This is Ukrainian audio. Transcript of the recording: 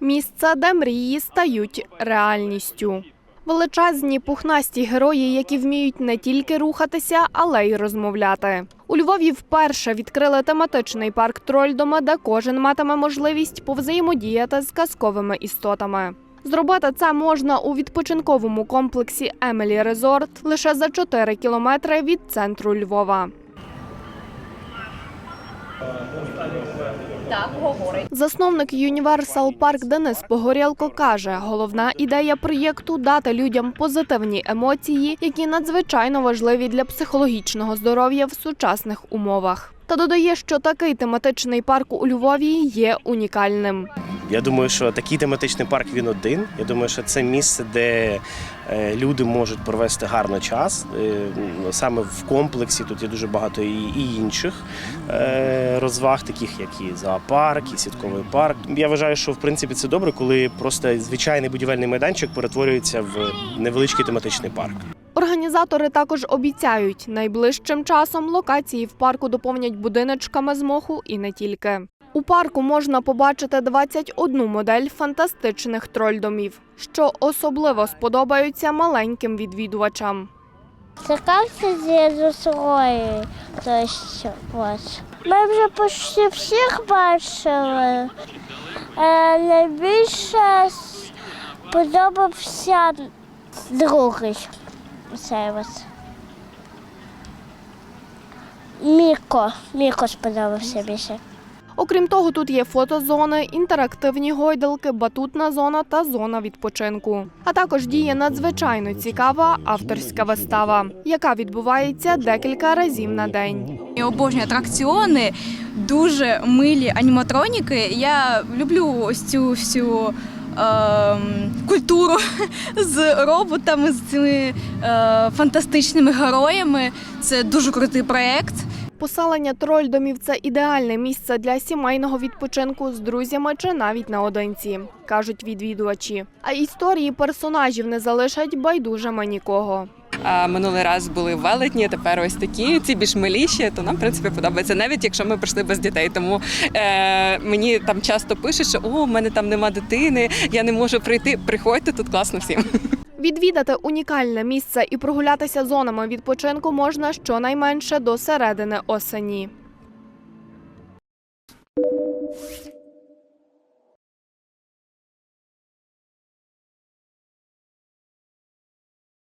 Місце, де мрії стають реальністю. Величезні пухнасті герої, які вміють не тільки рухатися, але й розмовляти. У Львові вперше відкрили тематичний парк Трольдома, де кожен матиме можливість повзаємодіяти з казковими істотами. Зробити це можна у відпочинковому комплексі Емелі Резорт лише за 4 кілометри від центру Львова. Засновник Universal Park Денис Погорєлко каже, головна ідея проєкту дати людям позитивні емоції, які надзвичайно важливі для психологічного здоров'я в сучасних умовах. Та додає, що такий тематичний парк у Львові є унікальним. Я думаю, що такий тематичний парк він один. Я думаю, що це місце, де е, люди можуть провести гарно час. Е, ну, Саме в комплексі тут є дуже багато і, інших е, розваг, таких як і зоопарк, і сітковий парк. Я вважаю, що в принципі це добре, коли просто звичайний будівельний майданчик перетворюється в невеличкий тематичний парк. Організатори також обіцяють, найближчим часом локації в парку доповнять будиночками з моху і не тільки. У парку можна побачити 21 модель фантастичних трольдомів, що особливо сподобаються маленьким відвідувачам. Цікався дідусою, то що ось. Ми вже почти всіх бачили. Е, найбільше сподобався другий. Ось. Міко. Міко сподобався більше. Окрім того, тут є фотозони, інтерактивні гойдалки, батутна зона та зона відпочинку. А також діє надзвичайно цікава авторська вистава, яка відбувається декілька разів на день. Я обожнюю атракціони, дуже милі аніматроніки. Я люблю ось цю всю ем, культуру з роботами, з цими е, фантастичними героями. Це дуже крутий проєкт. Поселення трольдомів це ідеальне місце для сімейного відпочинку з друзями чи навіть наодинці, кажуть відвідувачі. А історії персонажів не залишать байдужими нікого. Минулий раз були велетні, тепер ось такі, ці більш миліші, то нам в принципі подобається, навіть якщо ми прийшли без дітей. Тому е, мені там часто пишуть, що о, в мене там нема дитини, я не можу прийти. Приходьте тут класно всім. Відвідати унікальне місце і прогулятися зонами відпочинку можна щонайменше до середини осені.